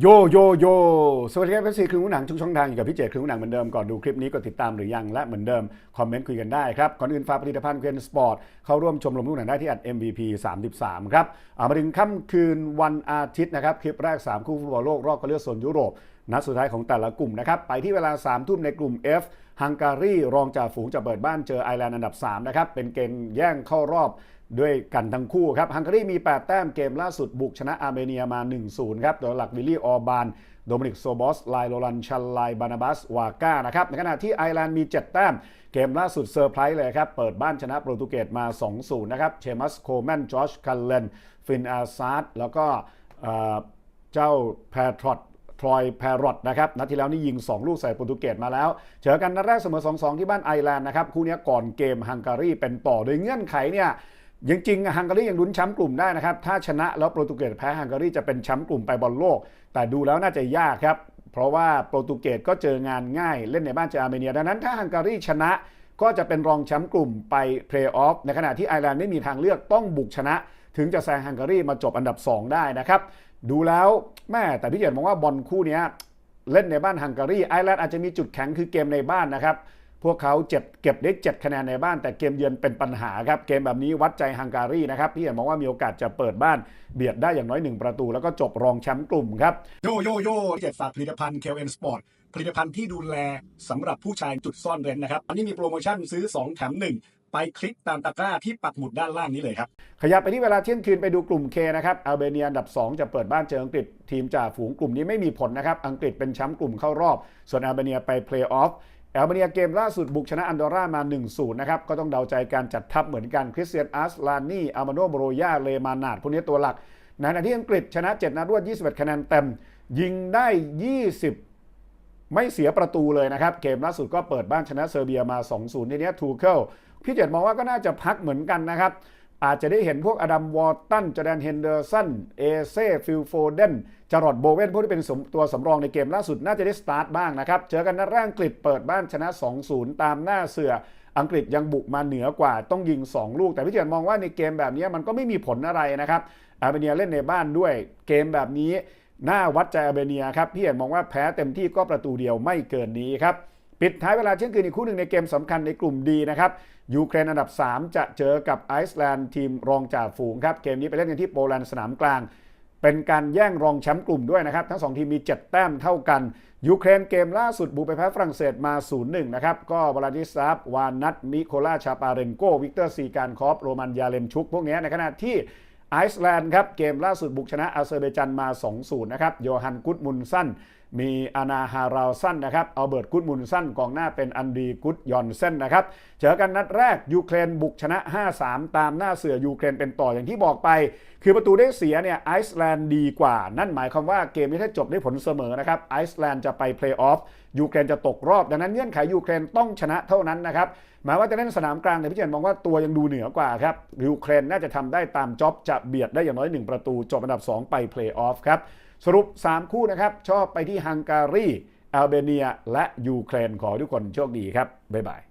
โยโยโยสวัสดีครับเอฟซีครึ่งหนังทุกช่องทางอยู่กับพี่เจครึ่งหนังเหมือนเดิมก่อนดูคลิปนี้กดติดตามหรือยังและเหมือนเดิม คอมเมนต์คุยกันได้ครับ ก่อนอื่นฝากผลิตภัณฑ์เคนสปอร์ตเข้าร่วมชมรมลูกหนังได้ที่อัด MVP 33 ครับเอามาถึงค่ำคืนวันอาทิตย์นะครับ คลิปแรก 3 คู่ฟุตบอลโลกรอบคัดเลือกโซนยุโรปนัดสุดท้ายของแต่ละกลุ่มนะครับ ไปที่เวลา 3 ทุ่มในกลุ่ม F ฮังการีรองจ่าฝูงจะเปิดบ้านเจอไอร์แลนด์อันดับ3นะครับเป็นเกมแย่งเข้ารอบ ด้วยกันทั้งคู่ครับฮังการีมี 8 แต้มเกมล่าสุดบุกชนะอาร์เมเนียมา 1-0 ครับโดยหลักวิลลี่ออร์บานโดมินิกโซบอสไลโรลันชันไลบานาบัสวาก้านะครับในขณะที่ไอร์แลนด์มี 7 แต้ม เกมล่าสุดเซอร์ไพรส์เลยครับ เปิดบ้านชนะโปรตุเกสมา 2-0 นะครับเชมัสโคแมนจอชคันเลนฟินอาซาร์ดแล้วก็เอ่อเจ้าแพทรอตทรอยแพรอตนะครับนัดที่แล้วนี่ยิง 2 ลูกใส่โปรตุเกสมาแล้วเจอกันนัดแรกเสมอ 2-2 ที่บ้านไอร์แลนด์นะครับคู่นี้ก่อนเกมฮังการีเป็นต่อโดยเงื่อนไขเนี่ย ยังจริงฮังการียังลุ้นแชมป์กลุ่มได้นะครับ ถ้าชนะแล้วโปรตุเกสแพ้ฮังการีจะเป็นแชมป์กลุ่มไปบอลโลก แต่ดูแล้วน่าจะยากครับ เพราะว่าโปรตุเกสก็เจองานง่ายเล่นในบ้านเจออาร์เมเนีย ดังนั้นถ้าฮังการีชนะก็จะเป็นรองแชมป์กลุ่มไปเพลย์ออฟในขณะที่ไอร์แลนด์ไม่มีทางเลือกต้องบุกชนะ ถึงจะแซงฮังการีมาจบอันดับ 2 ได้นะครับดูแล้วแม่แต่พี่เจตมองว่าบอลคู่นี้เล่นในบ้านฮังการีไอร์แลนด์อาจจะมีจุดแข็งคือเกมในบ้านนะครับ พวกเขาเจ็บเก็บได้7คะแนนในบ้าน แต่เกมเยือนเป็นปัญหาครับ เกมแบบนี้วัดใจฮังการีนะครับพี่เห็นมองว่ามีโอกาสจะเปิดบ้าน เบียดได้อย่างน้อย 1 ประตู แล้วก็จบรองแชมป์กลุ่มครับ โยโยโย่เจ็ดฝากผลิตภัณฑ์ KLN Sport ผลิตภัณฑ์ที่ดูแลสำหรับผู้ชายจุดซ่อนเร้นนะครับ อันนี้มีโปรโมชั่นซื้อ 2 แถม 1ไปคลิกตามตะกร้าที่ปักหมุดด้านล่างนี้เลยครับ ขยับไปที่เวลาเที่ยงคืนไปดูกลุ่ม K นะครับอัลเบเนียอันดับ 2 จะเปิดบ้านเจออังกฤษทีมจ่าฝูงกลุ่มนี้ไม่มีผลนะครับ อังกฤษเป็นแชมป์กลุ่มเข้ารอบ ส่วนอัลเบเนียไปเพลย์ออฟ อัลเบเนียเกมล่าสุดบุกชนะอันดอร่ามา 1-0 นะครับ ก็ต้องเดาใจการจัดทัพเหมือนกันคริสเตียนอาร์สลานีอามาโนโบโรยาเลมานาดพวกนี้ตัวหลักในขณะที่อังกฤษชนะ 7นัดรวด 21 คะแนนเต็ม ยิงได้ 20 ไม่เสียประตูเลยนะครับ เกมล่าสุดก็เปิดบ้านชนะเซอร์เบียมา 2-0ทีเนี้ทูเคิลพี่เจตมองว่าก็น่าจะพักเหมือนกันนะครับอาจจะได้เห็นพวกอดัมวอร์ตันจอแดนเฮนเดอร์สันเอเซ่ฟิลโฟเดน จารอดโบเวนพวกที่เป็นตัวสำรองในเกมล่าสุดน่าจะได้สตาร์ทบ้างนะครับ เจอกันนัดแรกอังกฤษเปิดบ้านชนะ 2-0 ตามหน้าเสืออังกฤษยังบุกมาเหนือกว่าต้องยิง 2 ลูก แต่พี่เจตมองว่าในเกมแบบนี้มันก็ไม่มีผลอะไรนะครับอาร์เมเนียเล่นในบ้านด้วยเกมแบบนี้หน้าวัดใจอาร์เมเนียครับพี่เห็นมองว่าแพ้เต็มที่ก็ประตูเดียวไม่เกินนี้ครับปิดท้ายเวลาเที่ยงคืนอีกคู่หนึ่งในเกมสำคัญในกลุ่มดีนะครับยูเครนอันดับ 3 จะเจอกับไอซ์แลนด์ทีมรองจ่าฝูงครับเกมนี้ไปเล่นกันที่โปแลนด์สนามกลาง เป็นการแย่งรองแชมป์กลุ่มด้วยนะครับ ทั้ง 2 ทีมมี 7 แต้มเท่ากัน ยูเครนเกมล่าสุดบุกไปแพ้ฝรั่งเศสมา 0-1 นะครับ ก็วลาดิสลาฟวานัทมิโคลาชาปาเรนโก วิกเตอร์ซีการคอฟโรมันยาเลมชุก พวกนี้ในขณะที่ไอซ์แลนด์ครับ เกมล่าสุดบุกชนะอาเซอร์เบจันมา 2-0 นะครับโยฮันกุตมุนสันมีอานาฮาราสันนะครับเอาเบิร์ตกุดมุนสันกองหน้าเป็นอันดีกุดยอนเซนนะครับเจอกันนัดแรกยูเครนบุกชนะ 5-3 ตามหน้าเสือยูเครนเป็นต่ออย่างที่บอกไป คือประตูได้เสียเนี่ยไอซ์แลนด์ดีกว่า นั่นหมายความว่าเกมนี้ถ้าจบได้ผลเสมอนะครับไอซ์แลนด์จะไปเพลย์ออฟยูเครนจะตกรอบ ดังนั้นเงื่อนไขยูเครนต้องชนะเท่านั้นนะครับหมายว่าจะเล่นสนามกลางแต่พี่เจนมองว่าตัวยังดูเหนือกว่าครับยูเครนน่าจะทำได้ตามจ็อบจะเบียดได้อย่างน้อย 1 ประตูจบอันดับ 2 ไปเพลย์ออฟครับ สรุป 3 คู่นะครับ ชอบไปที่ฮังการีอัลเบเนีย และยูเครนขอทุกคนโชคดีครับ บ๊ายบาย